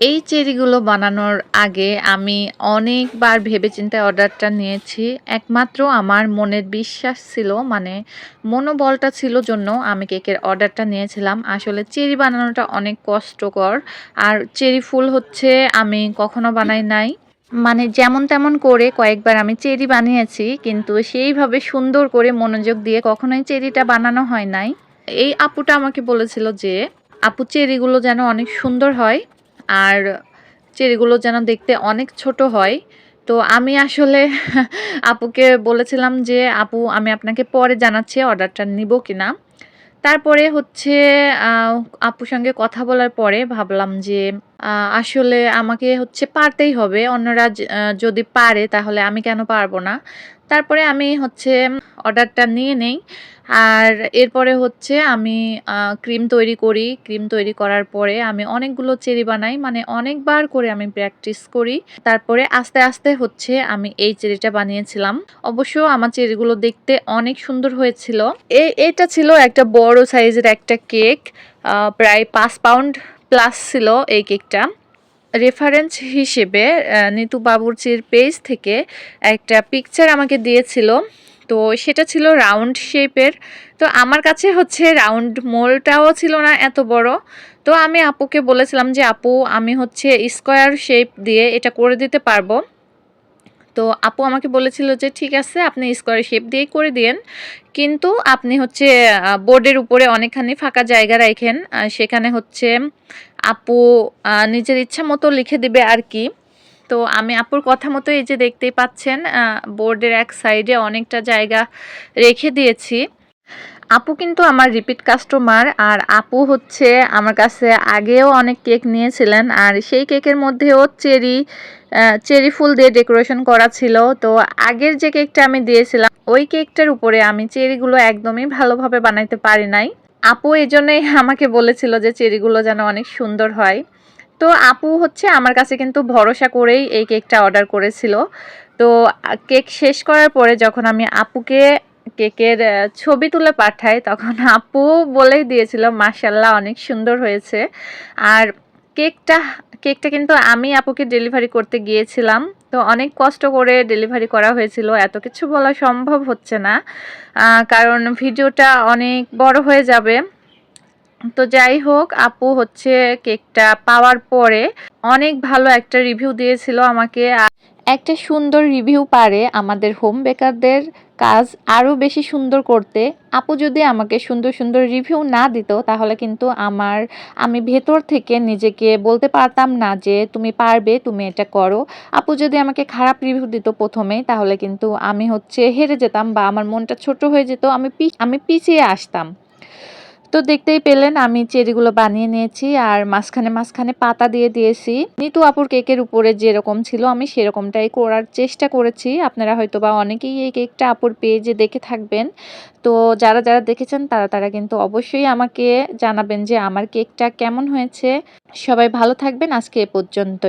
এই চেরিগুলো বানানোর আগে আমি অনেকবার ভেবেচিন্তে অর্ডারটা নিয়েছি। একমাত্র আমার মনের বিশ্বাস ছিল মানে মনোবলটা ছিল জন্য আমি কেকের অর্ডারটা নিয়েছিলাম। আসলে চেরি বানানোটা অনেক কষ্টকর, আর চেরি ফুল হচ্ছে আমি কখনো বানাই নাই। মানে যেমন তেমন করে কয়েকবার আমি চেরি বানিয়েছি, কিন্তু সেইভাবে সুন্দর করে মনোযোগ দিয়ে কখনোই চেরিটা বানানো হয় নাই। এই আপুটা আমাকে বলেছিল যে, আপু, চেরিগুলো যেন অনেক সুন্দর হয়। আর চেরিগুলো যেন দেখতে অনেক ছোট হয়। তো আমি আসলে আপুকে বলেছিলাম যে, আপু, আমি আপনাকে পরে জানাচ্ছি অর্ডারটা নিব কিনা? তারপরে হচ্ছে আপুর সঙ্গে কথা বলার পরে ভাবলাম যে আসলে আমাকে হচ্ছে পারতেই হবে। অন্যরা যদি পারে তাহলে আমি কেন পারব না? তারপরে আমি হচ্ছে অর্ডারটা নিয়ে নেই। আর এরপরে হচ্ছে আমি ক্রিম তৈরি করি। ক্রিম তৈরি করার পরে আমি অনেকগুলো চেরি বানাই। মানে অনেকবার করে আমি প্র্যাকটিস করি। তারপরে আস্তে আস্তে হচ্ছে আমি এই চেরিটা বানিয়েছিলাম। অবশ্য আমার চেরিগুলো দেখতে অনেক সুন্দর হয়েছিল। এটা ছিল একটা বড় সাইজের একটা কেক। প্রায় পাঁচ পাউন্ড প্লাস ছিল এই কেকটা। রেফারেন্স হিসেবে নিতু বাবুর্চির পেজ থেকে একটা পিকচার আমাকে দিয়েছিল। তো সেটা ছিল রাউন্ড শেপের তো আমার কাছে হচ্ছে রাউন্ড মোলটাও ছিল না এত বড়। তো আমি আপুকে বলেছিলাম যে, আপু, আমি হচ্ছে স্কোয়ার শেপ দিয়ে এটা করে দিতে পারব। তো আপু আমাকে বলেছিল যে, ঠিক আছে, আপনি স্কোয়ার শেপ দিয়ে করে দিন কিন্তু আপনি হচ্ছে বোর্ডের উপরে অনেকখানি ফাঁকা জায়গা রাখেন। সেখানে হচ্ছে আপু নিজের ইচ্ছা মতো লিখে দিবে আর কি। তো আমি আপুর কথা মতো এই যে দেখতেই পাচ্ছেন বোর্ডের এক সাইডে অনেকটা জায়গা রেখে দিয়েছি। আপু কিন্তু আমার রিপিট কাস্টমার আর আপু হচ্ছে আমার কাছে আগেও অনেক কেক নিয়েছিলেন আর সেই কেকের মধ্যেও চেরি চেরি ফুল দিয়ে ডেকোরেশন করা ছিল। তো আগের যে কেকটা আমি দিয়েছিলাম, ওই কেকটার উপরে আমি চেরিগুলো একদমই ভালোভাবে বানাইতে পারি নাই। আপু এই জন্যই আমাকে বলেছিল যে চেরিগুলো যেন অনেক সুন্দর হয়। তো আপু হচ্ছে আমার কাছে কিন্তু ভরসা করেই এই কেকটা অর্ডার করেছিল। তো কেক শেষ করার পরে যখন আমি আপুকে কেকের ছবি তুলে পাঠাই তখন আপু বলেই দিয়েছিল মাসাল্লাহ অনেক সুন্দর হয়েছে। আর কেকটা কেকটা কিন্তু আমি আপুকে ডেলিভারি করতে গিয়েছিলাম। তো অনেক কষ্ট করে ডেলিভারি করা হয়েছিল, এত কিছু বলা সম্ভব হচ্ছে না। কারণ ভিডিওটা অনেক বড় হয়ে যাবে। তো যাই হোক, আপু হচ্ছে কেকটা পাওয়ার পরে অনেক ভালো একটা রিভিউ দিয়েছিল আমাকে। একটা সুন্দর রিভিউ পারে আমাদের হোম বেকারদের কাজ আরও বেশি সুন্দর করতে। আপু যদি আমাকে সুন্দর সুন্দর রিভিউ না দিত, তাহলে কিন্তু আমার, আমি ভেতর থেকে নিজেকে বলতে পারতাম না যে তুমি পারবে, তুমি এটা করো। আপু যদি আমাকে খারাপ রিভিউ দিত প্রথমে, তাহলে কিন্তু আমি হচ্ছে হেরে যেতাম বা আমার মনটা ছোট হয়ে যেত, আমি আমি পিছিয়ে আসতাম। তো দেখতেই পেলেন, আমি চেরিগুলো বানিয়ে নিয়েছি আর মাঝখানে মাঝখানে পাতা দিয়ে দিয়েছি। নিতু আপুর কেকের উপরে যেরকম ছিল, আমি সেরকমটাই করার চেষ্টা করেছি। আপনারা হয়তো বা অনেকেই এই কেকটা আপুর পেজে দেখে থাকবেন। তো যারা যারা দেখেছেন, তারা তারা কিন্তু অবশ্যই আমাকে জানাবেন যে আমার কেকটা কেমন হয়েছে। সবাই ভালো থাকবেন, আজকে এ পর্যন্তই।